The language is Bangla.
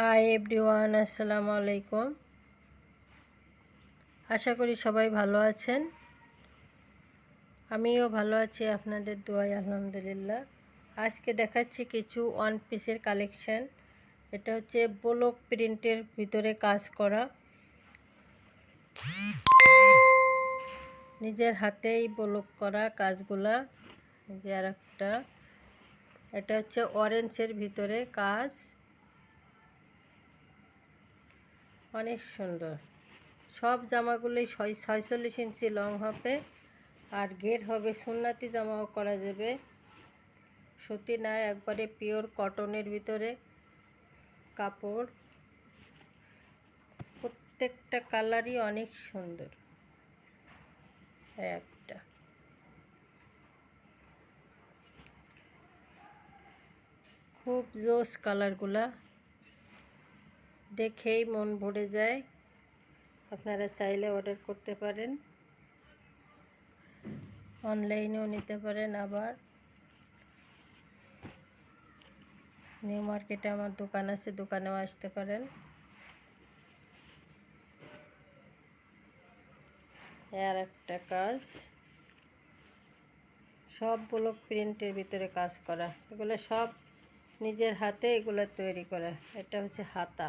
হাই এভরিওয়ান, আসসালামু আলাইকুম। আশা করি সবাই ভালো আছেন। আমিও ভালো আছি, আপনাদের দোয়াই আলহামদুলিল্লাহ। আজকে দেখাচ্ছি কিছু ওয়ান পিসের কালেকশন এটা হচ্ছে ব্লক প্রিন্টের ভিতরে কাজ করা। নিজের হাতেই ব্লক করা কাজগুলা। যে আর একটা এটা হচ্ছে অরেঞ্জের ভিতরে কাজ। অনেক সুন্দর। সব জামাগুলোই ছয়চল্লিশ ইঞ্চি লং হবে আর ঘের হবে সুন্নাতি জামাও করা যাবে। সুতি না, একবারে পিওর কটনের ভিতরে কাপড়। প্রত্যেকটা কালারই অনেক সুন্দর। একটা। খুব জোস কালারগুলা দেখেই মন ভরে যায়। আপনারা চাইলে অর্ডার করতে পারেন। অনলাইনেও নিতে পারেন আবার। নিউ মার্কেটে আমার দোকান আছে, দোকানেও আসতে পারেন। আর একটা কাজ। সব ব্লক প্রিন্টের ভিতরে কাজ করা। এগুলো সব নিজের হাতে এগুলো তৈরি করা। এটা হচ্ছে হাতা।